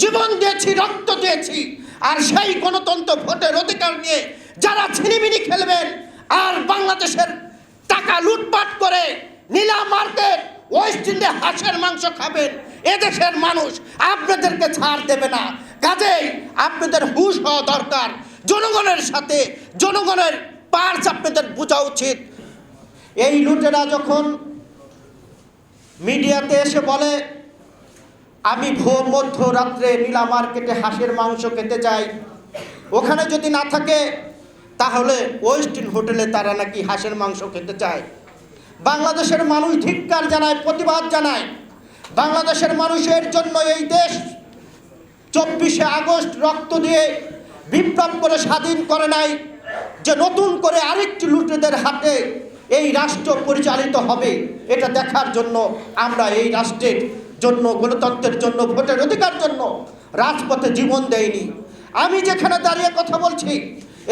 জীবন দিয়েছি, রক্ত দিয়েছি, আর সেই গণতন্ত্র ভোটের অধিকার নিয়ে যারা ছিনিমিনি খেলবেন, আর বাংলাদেশের টাকা লুটপাট করে নীলা মার্কেট, ওয়েস্ট ইন্ডিয়া হাঁসের মাংস খাবেন, এদেশের মানুষ আপনাদেরকে ছাড় দেবে না। কাজেই আপনাদের হুশ হওয়া দরকার। জনগণের সাথে, জনগণের পার্স আপনাদের বোঝা উচিত। এই লুটেরা যখন মিডিয়াতে এসে বলে আমি ভোর মধ্যরাত্রে নীলা মার্কেটে হাঁসের মাংস খেতে চাই ওখানে যদি না থাকে, তাহলে ওয়েস্টিন হোটেলে তারা নাকি হাঁসের মাংস খেতে চায়। বাংলাদেশের মানুষ ধিক্কার জানায়, প্রতিবাদ জানায়। বাংলাদেশের মানুষের জন্য এই দেশ চব্বিশে আগস্ট রক্ত দিয়ে বিপ্লব করে স্বাধীন করে নাই যে নতুন করে আরেকটি লুটেদের হাতে এই রাষ্ট্র পরিচালিত হবে, এটা দেখার জন্য আমরা এই রাষ্ট্রের জন্য, গণতন্ত্রের জন্য, ভোটের অধিকার জন্য রাজপথে জীবন দেয়নি। আমি যেখানে দাঁড়িয়ে কথা বলছি,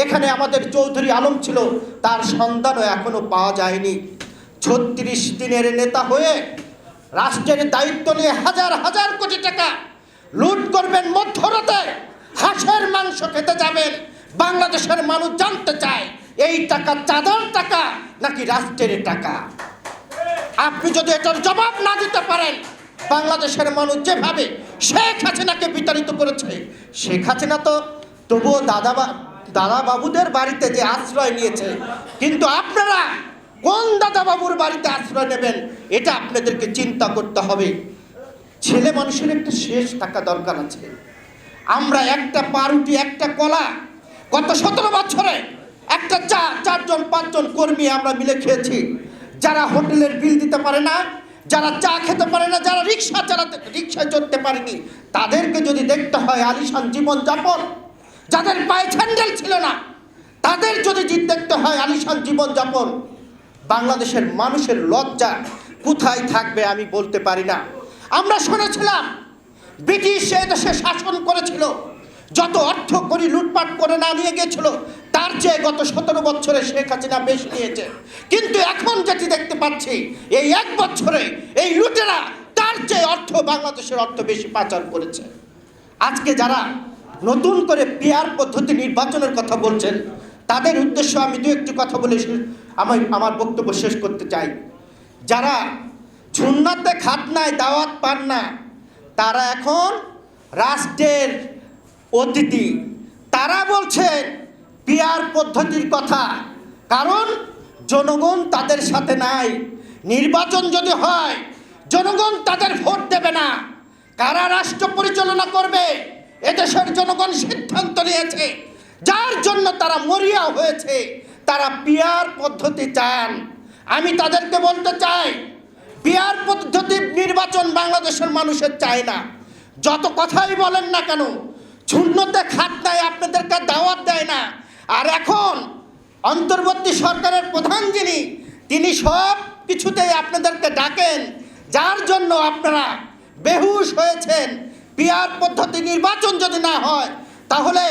এখানে আমাদের চৌধুরী আলম ছিল, তার সন্ধানও এখনও পাওয়া যায়নি। ছত্রিশ দিনের নেতা হয়ে রাষ্ট্রের দায়িত্ব নিয়ে হাজার হাজার কোটি টাকা লুট করবেন মধ্যরাতে, হাঁসের মাংস খেতে যাবেন, বাংলাদেশের মানুষ জানতে চায়, এই টাকা চাঁদার টাকা নাকি রাষ্ট্রের টাকা? আপনি যদি এটার জবাব না দিতে পারেন বাংলাদেশের মানুষ যেভাবে শেখ হাসিনাকে বিতাড়িত করেছে, শেখ হাসিনা তো তবুও দাদা দাদা বাবুদের বাড়িতে যে আশ্রয় নিয়েছে, কিন্তু আপনারা কোন দাদা বাবুর বাড়িতে আশ্রয় নেবেন, এটা আপনাদেরকে চিন্তা করতে হবে। ছেলে মানুষের একটা শেষ থাকা দরকার আছে। আমরা একটা পাউরুটি একটা কলা, গত সতেরো বছরে একটা চা, চারজন, পাঁচজন কর্মী আমরা মিলে খেয়েছি। যারা হোটেলের বিল দিতে পারে না যারা চা খেতে পারে না, যারা রিক্সা চালাতে, রিক্সায় চড়তে পারেনি, তাদেরকে যদি দেখতে হয় আলিশান জীবনযাপন যাদের পায়ে স্যান্ডেল ছিল না, তাদের যদি জি- দেখতে হয় আলিশান জীবনযাপন বাংলাদেশের মানুষের লজ্জা কোথায় থাকবে আমি বলতে পারি না। আমরা শুনেছিলাম, ব্রিটিশ এ দেশে শাসন করেছিল, যত অর্থ করি লুটপাট করে না নিয়ে গেছিল তার চেয়ে গত সতেরো বছরে শেখ হাসিনা বেশি নিয়েছে। কিন্তু এখন যেটি দেখতে পাচ্ছি, এই এক বছরে এই লুটেরা তার চেয়ে অর্থ বাংলাদেশের অর্থ বেশি পাচার করেছে। আজকে যারা নতুন করে পিয়ার পদ্ধতি নির্বাচনের কথা বলছেন, তাদের উদ্দেশ্য আমি দু একটি কথা বলে আমি আমার বক্তব্য শেষ করতে চাই। যারা ঝুন্নাতে খাত নাই, দাওয়াত পান না, তারা এখন রাষ্ট্রের অতিথি। তারা বলছেন পিয়ার পদ্ধতির কথা। কারণ জনগণ তাদের সাথে নাই। নির্বাচন যদি হয়, জনগণ তাদের ভোট দেবে না। কারা রাষ্ট্র পরিচালনা করবে, এদেশের জনগণ সিদ্ধান্ত নিয়েছে। যার জন্য তারা মরিয়া হয়েছে, তারা পিয়ার পদ্ধতি চান। আমি তাদেরকে বলতে চাই পিয়ার পদ্ধতি নির্বাচন বাংলাদেশের মানুষের চায় না। যত কথাই বলেন না কেন, শূন্যতে খাত দেয় আপনাদেরকে দাওয়াত দেয় না। আর এখন অন্তর্বর্তী সরকারের প্রধান যিনি, তিনি সব কিছুতেই আপনাদেরকে ডাকেন, যার জন্য আপনারা বেহুশ হয়েছেন। পিয়ার পদ্ধতি নির্বাচন যদি না হয়, তাহলে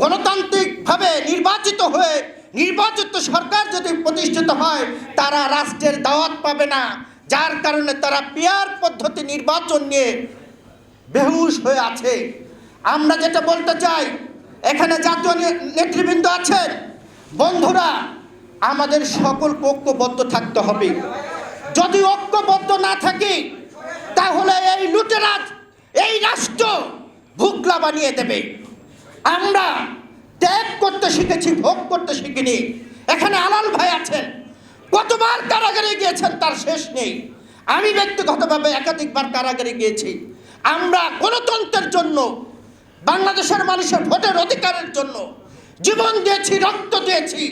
গণতান্ত্রিকভাবে নির্বাচিত হয়ে নির্বাচিত সরকার যদি প্রতিষ্ঠিত হয়, তারা রাষ্ট্রের দাওয়াত পাবে না। যার কারণে তারা পিয়ার পদ্ধতি নির্বাচন নিয়ে বেহুশ হয়ে আছে। আমরা যেটা বলতে চাই এখানে জাতীয় নেতৃবৃন্দ আছেন। বন্ধুরা, আমাদের সকল ঐক্যবদ্ধ থাকতে হবে। যদি ঐক্যবদ্ধ না থাকি, তাহলে এই লুটেরাজ, এই রাষ্ট্র ভুগলা বানিয়ে দেবে। আমরা ত্যাগ করতে শিখেছি, ভোগ করতে শিখিনি। এখানে আলাল ভাই আছেন। কতবার কারাগারে গিয়েছেন, তার শেষ নেই। আমি ব্যক্তিগতভাবে একাধিকবার কারাগারে গিয়েছি। আমরা গণতন্ত্রের জন্য বাংলাদেশের মানুষের ভোটের অধিকারের জন্য জীবন দিয়েছি, রক্ত দিয়েছি,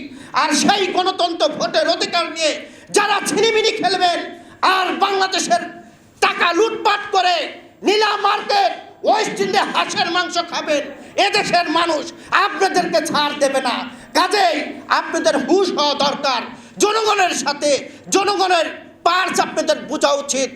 আর সেই গণতন্ত্র ভোটের অধিকার নিয়ে যারা ছিনিমিনি খেলবেন, আর বাংলাদেশের টাকা লুটপাট করে নীলা মার্কেট, ওয়েস্ট ইন্ডিয়া হাঁসের মাংস খাবেন, এদেশের মানুষ আপনাদেরকে ছাড় দেবে না। কাজেই আপনাদের হুশ হওয়া দরকার। জনগণের সাথে, জনগণের পার্স আপনাদের বোঝা উচিত।